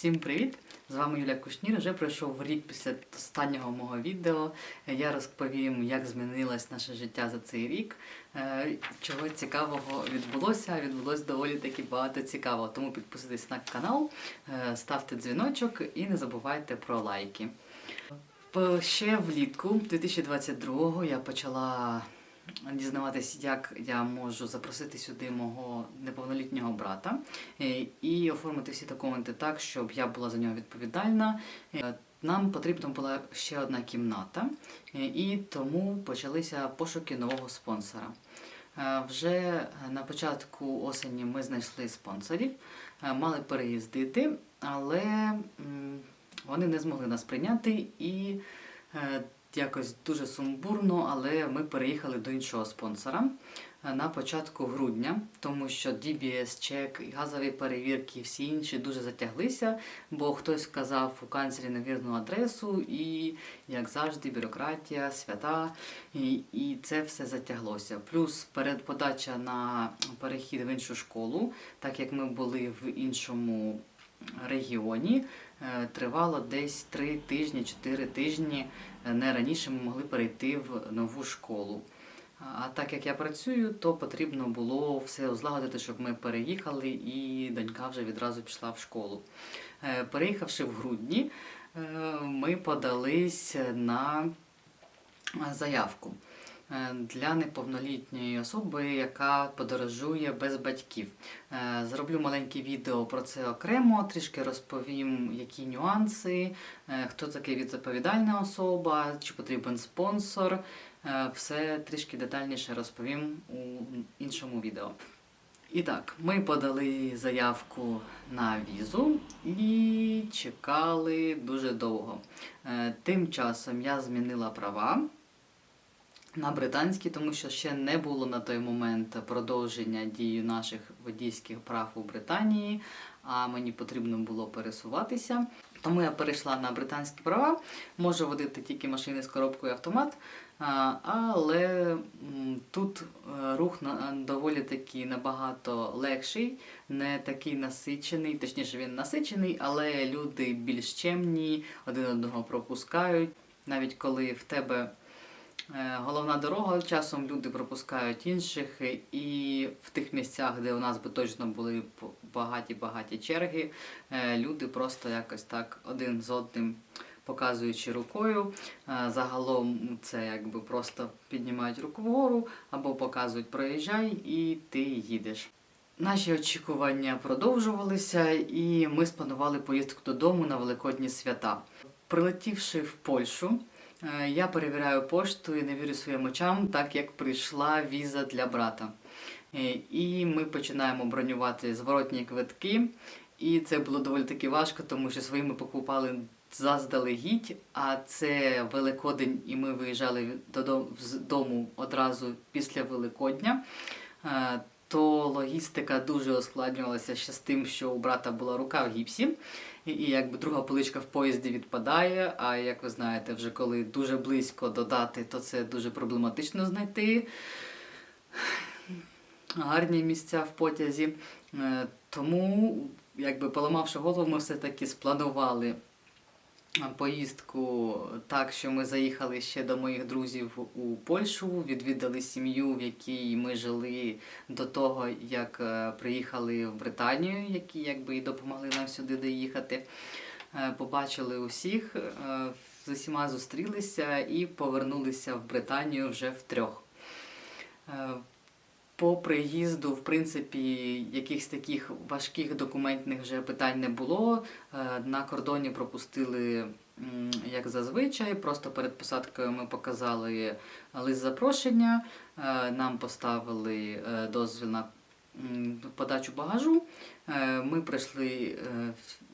Всім привіт! З вами Юля Кушнір. Вже пройшов рік після останнього мого відео. Я розповім, як змінилось наше життя за цей рік. Е, Чого цікавого відбулося. Відбулось доволі таки багато цікавого. Тому підписуйтесь на канал, е, ставте дзвіночок і не забувайте про лайки. Ще влітку 2022-го я почала дізнаватись, як я можу запросити сюди мого неповнолітнього брата е, і оформити всі документи так, щоб я була за нього відповідальна. Е, Нам потрібна була ще одна кімната, е, і тому почалися пошуки нового спонсора. Вже на початку осені ми знайшли спонсорів, мали переїздити, але вони не змогли нас прийняти і якось дуже сумбурно, але ми переїхали до іншого спонсора е, на початку грудня, тому що DBS чек, газові перевірки, всі інші дуже затяглися, бо хтось вказав у канцлері невірну адресу, і, як завжди, бюрократія, свята, і, і це все затяглося. Плюс передподача на перехід в іншу школу, так як ми були в іншому регіоні, тривало десь 3 тижні, 4 тижні. Е, Не раніше ми могли перейти в нову школу. А так як я працюю, то потрібно було все узлагодити, щоб ми переїхали, і донька вже відразу пішла в школу. Е, Переїхавши в грудні, е, ми подались на е, заявку е, для неповнолітньої особи, яка подорожує без батьків. Е, Зроблю маленьке відео про це окремо, трішки розповім, які нюанси, е, хто такий відповідальна особа, чи потрібен спонсор. Е, Все трішки детальніше розповім у іншому відео. І так, ми подали заявку на візу і чекали дуже довго. Е, Тим часом я змінила права на британські, тому що ще не було на той момент продовження дії наших водійських прав у Британії, а мені потрібно було пересуватися. Тому я перейшла на британські права, можу водити тільки машини з коробкою автомат, але тут е, рух доволі таки набагато легший, не такий насичений, точніше він насичений, але люди більш чемні, один одного пропускають. Навіть коли в тебе Головна дорога часом люди пропускають інших, і в тих місцях, де у нас би точно були багаті-багаті черги, е, люди просто якось так один з одним показуючи рукою. е, Загалом це якби просто піднімають руку вгору або показують проїжджай і ти їдеш. Наші очікування продовжувалися, і ми спланували поїздку додому на великодні свята. Прилетівши в Польщу, Е, Я перевіряю пошту і не вірю своїм очам, так як прийшла віза для брата. Е, І ми починаємо бронювати зворотні квитки. І це було доволі таки важко, тому що свої ми покупали заздалегідь, а це Великодень, і ми виїжджали з дому одразу після Великодня. Е, То логістика дуже ускладнювалася ще з тим, що у брата була рука в гіпсі. І, якби друга поличка в поїзді відпадає. А як ви знаєте, вже коли дуже близько додати, то це дуже проблематично знайти гарні місця в потязі. Е, Тому, якби поламавши голову, ми все-таки спланували поїздку так, що ми заїхали ще до моїх друзів у Польщу, відвідали сім'ю, в якій ми жили до того, як е, приїхали в Британію, які якби і допомогли нам сюди доїхати. Е, Побачили усіх, е, з усіма зустрілися і повернулися в Британію вже втрьох. По приїзду, в принципі, якихось таких важких документних вже питань не було. Е, На кордоні пропустили, як зазвичай, просто перед посадкою ми показали лист запрошення, е, нам поставили е, дозвіл на подачу багажу. Ми пройшли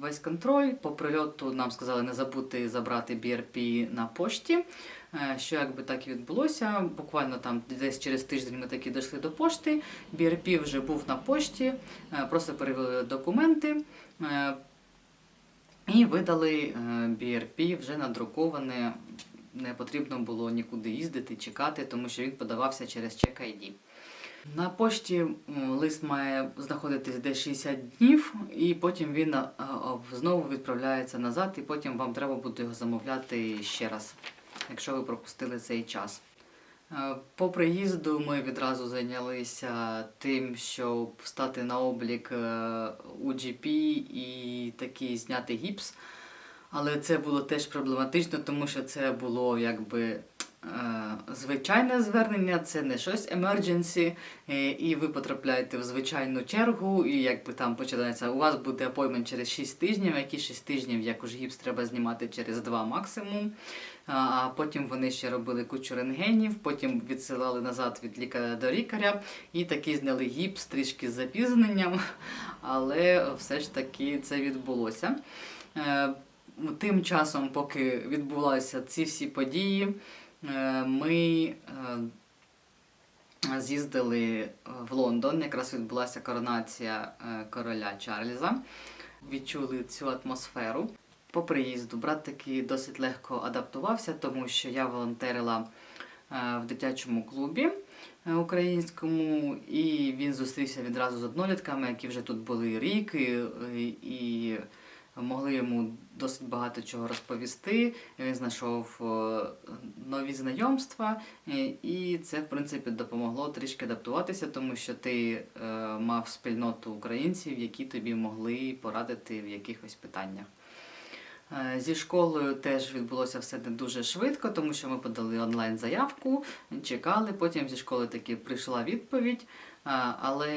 весь контроль. По прильоту нам сказали не забути забрати BRP на пошті. Е, Що якби так і відбулося. Буквально там десь через тиждень ми таки дійшли до пошти. BRP вже був на пошті, е, просто перевели документи. е, І видали BRP вже надруковане. Не потрібно було нікуди їздити, чекати, тому що він подавався через Check ID. На пошті лист має знаходитись десь 60 днів, і потім він знову відправляється назад, і потім вам треба буде його замовляти ще раз, якщо ви пропустили цей час. Е, По приїзду ми відразу зайнялися тим, щоб встати на облік у GP і таки зняти гіпс. Але це було теж проблематично, тому що це було якби е, звичайне звернення, це не щось emergency, е, і ви потрапляєте в звичайну чергу, і якби там починається, у вас буде апоймент через 6 тижнів, які 6 тижнів, як уж гіпс треба знімати через 2 максимум. А потім вони ще робили кучу рентгенів, потім відсилали назад від лікаря до лікаря, і таки зняли гіпс трішки з запізненням, але все ж таки це відбулося. Е, Тим часом, поки відбулися ці всі події, е, ми е, з'їздили в Лондон. Якраз відбулася коронація е, короля Чарльза. Відчули цю атмосферу. По приїзду брат таки досить легко адаптувався, тому що я волонтерила е, в дитячому клубі е, українському, і він зустрівся відразу з однолітками, які вже тут були рік, і, і могли йому досить багато чого розповісти. Він знайшов е, нові знайомства, е, і це, в принципі, допомогло трішки адаптуватися, тому що ти е, мав спільноту українців, які тобі могли порадити в якихось питаннях. Зі школою теж відбулося все не дуже швидко, тому що ми подали онлайн заявку, чекали. Потім зі школи таки прийшла відповідь. Але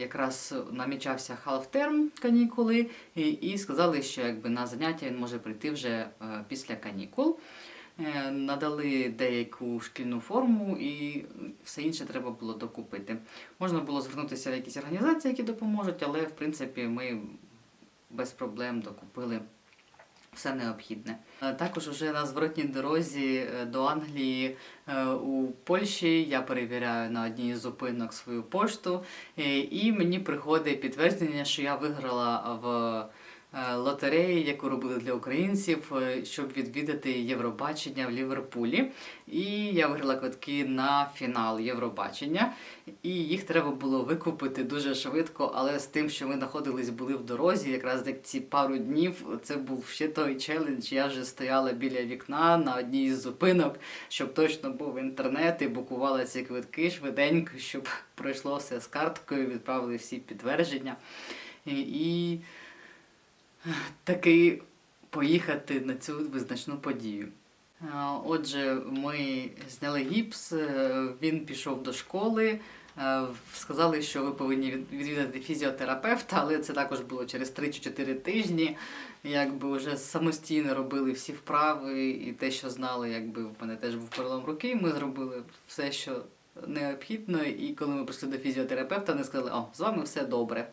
якраз намічався халфтерм канікули, і, і сказали, що якби на заняття він може прийти вже е, після канікул. Е, Надали деяку шкільну форму і все інше треба було докупити. Можна було звернутися в якісь організації, які допоможуть, але в принципі ми без проблем докупили все необхідне. Е, Також уже на зворотній дорозі е, до Англії е, у Польщі я перевіряю на одній з зупинок свою пошту, і мені приходить підтвердження, що я виграла в лотереї, яку робили для українців, е, щоб відвідати Євробачення в Ліверпулі. І я виграла квитки на фінал Євробачення, і їх треба було викупити дуже швидко, але з тим, що ми знаходились були в дорозі, якраз як ці пару днів, це був ще той челендж. Я вже стояла біля вікна на одній з зупинок, щоб точно був інтернет і букувала ці квитки швиденько, щоб пройшло все з карткою, відправили всі підтвердження. І таки поїхати на цю визначну подію. Отже, ми зняли гіпс, е, він пішов до школи. е, Сказали, що ви повинні відвідати фізіотерапевта, але це також було через 3-4 тижні. Якби вже самостійно робили всі вправи і те, що знали, якби в мене теж був перелом руки. Ми зробили все, що необхідно. І коли ми прийшли до фізіотерапевта, вони сказали, о, з вами все добре.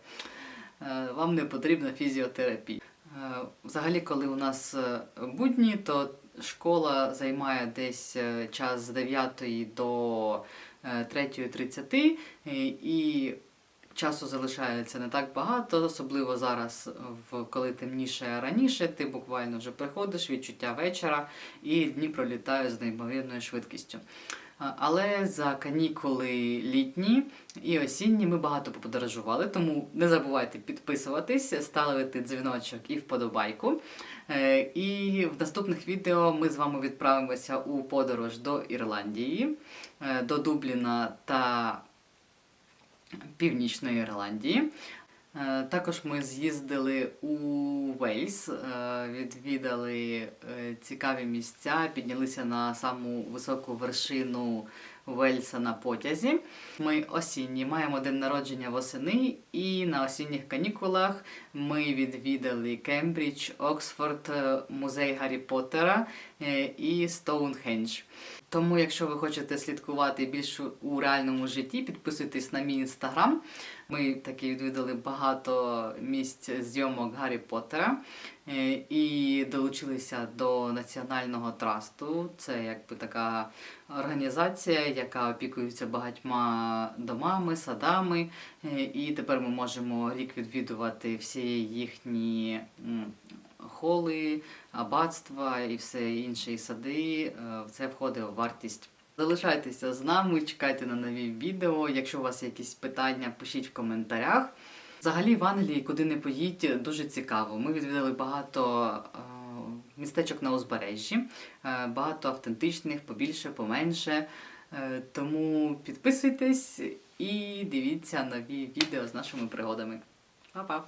Е, Вам не потрібна фізіотерапія. Е, Взагалі, коли у нас е, будні, то школа займає десь час з 9 до е, 3.30 е, і часу залишається не так багато, особливо зараз, коли темніше раніше, ти буквально вже приходиш, відчуття вечора, і дні пролітають з неймовірною швидкістю. Але за канікули літні і осінні ми багато поподорожували, тому не забувайте підписуватись, ставити дзвіночок і вподобайку. Е, І в наступних відео ми з вами відправимося у подорож до Ірландії, е, до Дубліна та Північної Ірландії. Е, Також ми з'їздили у Вельс, е, відвідали е, цікаві місця, піднялися на саму високу вершину Вельса на потязі. Ми осінні маємо день народження восени, і на осінніх канікулах ми відвідали Кембридж, Оксфорд, музей Гаррі Поттера і Стоунхендж. Тому, якщо ви хочете слідкувати більше у реальному житті, підписуйтесь на мій інстаграм. Ми таки відвідали багато місць зйомок Гаррі Поттера е, і долучилися до національного трасту. Це якби така організація, яка опікується багатьма домами, садами. Е, І тепер ми можемо рік відвідувати всі їхні холи, аббатства і все інше і сади. Е, Це входить в вартість Залишайтеся з нами, чекайте на нові відео. Якщо у вас є якісь питання, пишіть в коментарях. Взагалі в Англії, куди не поїдь, дуже цікаво. Ми відвідали багато е, містечок на узбережжі, е, багато автентичних, побільше, поменше. Е, тому підписуйтесь і дивіться нові відео з нашими пригодами. Па-па!